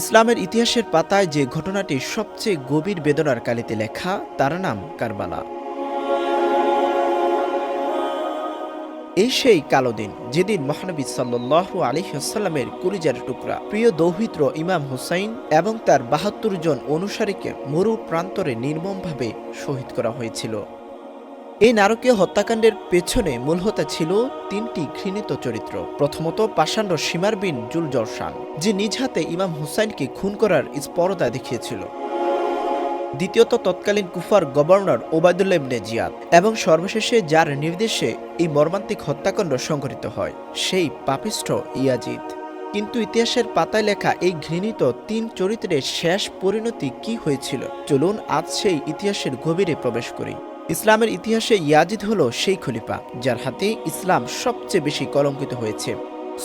ইসলামের ইতিহাসের পাতায় যে ঘটনাটি সবচেয়ে গভীর বেদনার কালিতে লেখা, তার নাম কারবালা। এই সেই কালো দিন, যেদিন মহানবী সাল্লু আলিহাসাল্লামের কুলিজার টুকরা, প্রিয় দৌহিত্র ইমাম হুসাইন এবং তার বাহাত্তর জন অনুসারীকে মরু প্রান্তরে নির্মমভাবে শহীদ করা হয়েছিল। এই নারকীয় হত্যাকাণ্ডের পেছনে মূল হোতা ছিল তিনটি ঘৃণিত চরিত্র। প্রথমত পাষাণ্ড সীমার বিন জুল জরসান যে নিজ হাতে ইমাম হুসাইনকে খুন করার স্পরতা দেখিয়েছিল। দ্বিতীয়ত তৎকালীন কুফার গভর্নর ওবায়দুল্লাহ ইবনে জিয়াদ এবং সর্বশেষে যার নির্দেশে এই মর্মান্তিক হত্যাকাণ্ড সংঘটিত হয়, সেই পাপিষ্ঠ ইয়াজিদ। কিন্তু ইতিহাসের পাতায় লেখা এই ঘৃণিত তিন চরিত্রের শেষ পরিণতি কি হয়েছিল? চলুন আজ সেই ইতিহাসের গভীরে প্রবেশ করি। ইসলামের ইতিহাসে ইয়াজিদ হল সেই খলিফা, যার হাতে ইসলাম সবচেয়ে বেশি কলঙ্কিত হয়েছে।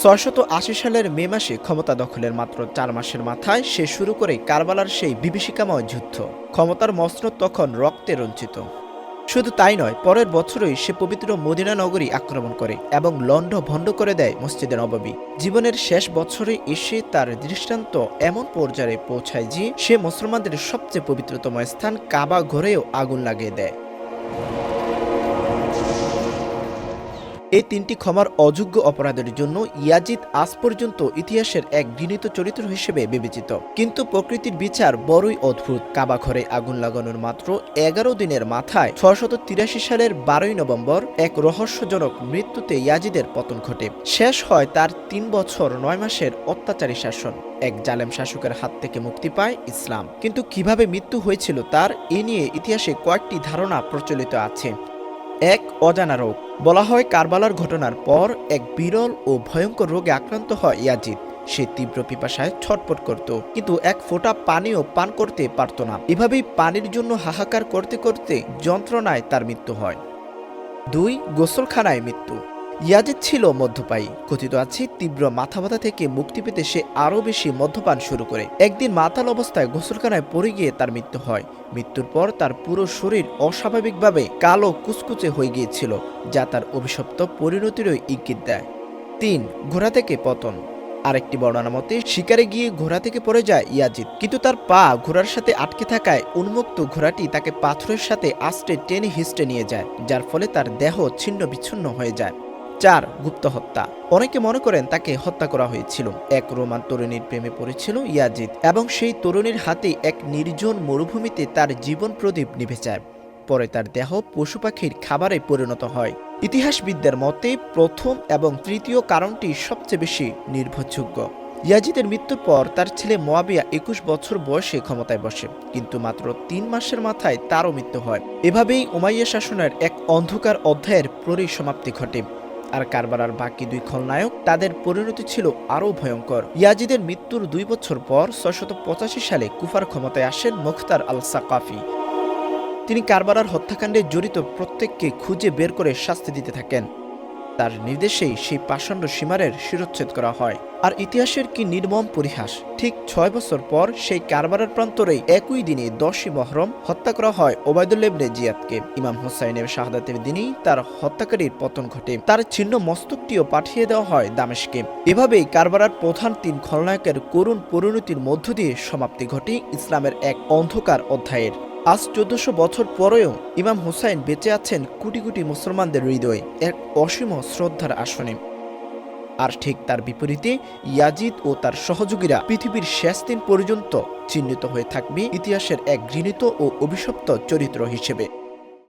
ছয়শত আশি সালের মে মাসে ক্ষমতা দখলের মাত্র চার মাসের মাথায় সে শুরু করে কারবালার সেই বিভীষিকাময় যুদ্ধ। ক্ষমতার মসনদ তখন রক্তে রঞ্চিত শুধু তাই নয়, পরের বছরই সে পবিত্র মদিনা নগরী আক্রমণ করে এবং লণ্ড ভণ্ড করে দেয় মসজিদে নববী জীবনের শেষ বছরে এসে তার দৃষ্টান্ত এমন পর্যায়ে পৌঁছায় যে সে মুসলমানদের সবচেয়ে পবিত্রতম স্থান কাবা ঘরেও আগুন লাগিয়ে দেয়। এই তিনটি ক্ষমার অযোগ্য অপরাধের জন্য ইয়াজিদ আজ পর্যন্ত ইতিহাসের এক ঘৃণিত চরিত্র হিসেবে বিবেচিত। কিন্তু প্রকৃতির বিচার বড়ই অদ্ভুত। কাবাঘরে আগুন লাগানোর মাত্র এগারো দিনের মাথায় ছশত তিরাশি সালের বারোই নভেম্বর এক রহস্যজনক মৃত্যুতে ইয়াজিদের পতন ঘটে। শেষ হয় তার তিন বছর নয় মাসের অত্যাচারী শাসন। এক জালেম শাসকের হাত থেকে মুক্তি পায় ইসলাম। কিন্তু কীভাবে মৃত্যু হয়েছিল তার, এ নিয়ে ইতিহাসে কয়েকটি ধারণা প্রচলিত আছে। এক অজানা রোগ। বলা হয় কারবালার ঘটনার পর এক বিরল ও ভয়ঙ্কর রোগে আক্রান্ত হয় ইয়াজিদ। সে তীব্র পিপাসায় ছটপট করত, কিন্তু এক ফোঁটা পানিও পান করতে পারত না। এভাবেই পানির জন্য হাহাকার করতে করতে যন্ত্রণায় তার মৃত্যু হয়। দুই গোসলখানায় মৃত্যু। ইয়াজিদ ছিল মদ্যপায়ী। কথিত আছে, তীব্র মাথা ব্যথা থেকে মুক্তি পেতে সে আরও বেশি মদ্যপান শুরু করে। একদিন মাতাল অবস্থায় গোসলখানায় পড়ে গিয়ে তার মৃত্যু হয়। মৃত্যুর পর তার পুরো শরীর অস্বাভাবিকভাবে কালো কুচকুচে হয়ে গিয়েছিল, যা তার অভিশপ্ত পরিণতিরই ইঙ্গিত দেয়। তিন, ঘোড়া থেকে পতন। আরেকটি বর্ণনা মতে, শিকারে গিয়ে ঘোড়া থেকে পড়ে যায় ইয়াজিদ। কিন্তু তার পা ঘোড়ার সাথে আটকে থাকায় উন্মুক্ত ঘোড়াটি তাকে পাথরের সাথে আস্তে টেনে হিস্টে নিয়ে যায়, যার ফলে তার দেহ ছিন্ন বিচ্ছিন্ন হয়ে যায়। চার গুপ্ত হত্যা। অনেকে মনে করেন তাকে হত্যা করা হয়েছিল। এক রোমান তরুণীর প্রেমে পড়েছিল ইয়াজিদ এবং সেই তরুণীর হাতে এক নির্জন মরুভূমিতে তার জীবন প্রদীপ নিভে যায় পরে তার দেহ পশু পাখির খাবারে পরিণত হয়। ইতিহাসবিদদের মতে প্রথম এবং তৃতীয় কারণটি সবচেয়ে বেশি নির্ভরযোগ্য। ইয়াজিদের মৃত্যুর পর তার ছেলে মোয়াবিয়া একুশ বছর বয়সে ক্ষমতায় বসে, কিন্তু মাত্র তিন মাসের মাথায় তারও মৃত্যু হয়। এভাবেই উমাইয়া শাসনের এক অন্ধকার অধ্যায়ের পরিসমাপ্তি ঘটে। আর কারবারার বাকি দুই খলনায়ক তাদের পরিণতি ছিল আরও ভয়ঙ্কর। ইয়াজিদের মৃত্যুর দুই বছর পর ছয়শত পঁচাশি সালে কুফার ক্ষমতায় আসেন মুখতার আল সাকাফি তিনি কারবারার হত্যাকাণ্ডে জড়িত প্রত্যেককে খুঁজে বের করে শাস্তি দিতে থাকেন। তার নির্দেশেই সেই পাষণ্ড সীমারের শিরোচ্ছেদ করা হয়। আর ইতিহাসের কি নির্মম পরিহাস, ঠিক ছয় বছর পর সেই কারবারের প্রান্তরেই একই দিনে দশই মহরম হত্যা করা হয় ওবায়দুল্লেবনে জিয়াদকে। ইমাম হুসাইনের শাহাদাতের দিনেই তার হত্যাকারীর পতন ঘটে। তার ছিন্ন মস্তকটিও পাঠিয়ে দেওয়া হয় দামেশকে। এভাবেই কারবারার প্রধান তিন খলনায়কের করুণ পরিণতির মধ্য দিয়ে সমাপ্তি ঘটে ইসলামের এক অন্ধকার অধ্যায়ের। আজ চোদ্দশো বছর পরেও ইমাম হুসাইন বেঁচে আছেন কোটি কোটি মুসলমানদের হৃদয়ে এক অসীম শ্রদ্ধার আসনে। আর ঠিক তার বিপরীতে ইয়াজিদ ও তার সহযোগীরা পৃথিবীর শেষ দিন পর্যন্ত চিহ্নিত হয়ে থাকবে ইতিহাসের এক ঘৃণিত ও অভিশপ্ত চরিত্র হিসেবে।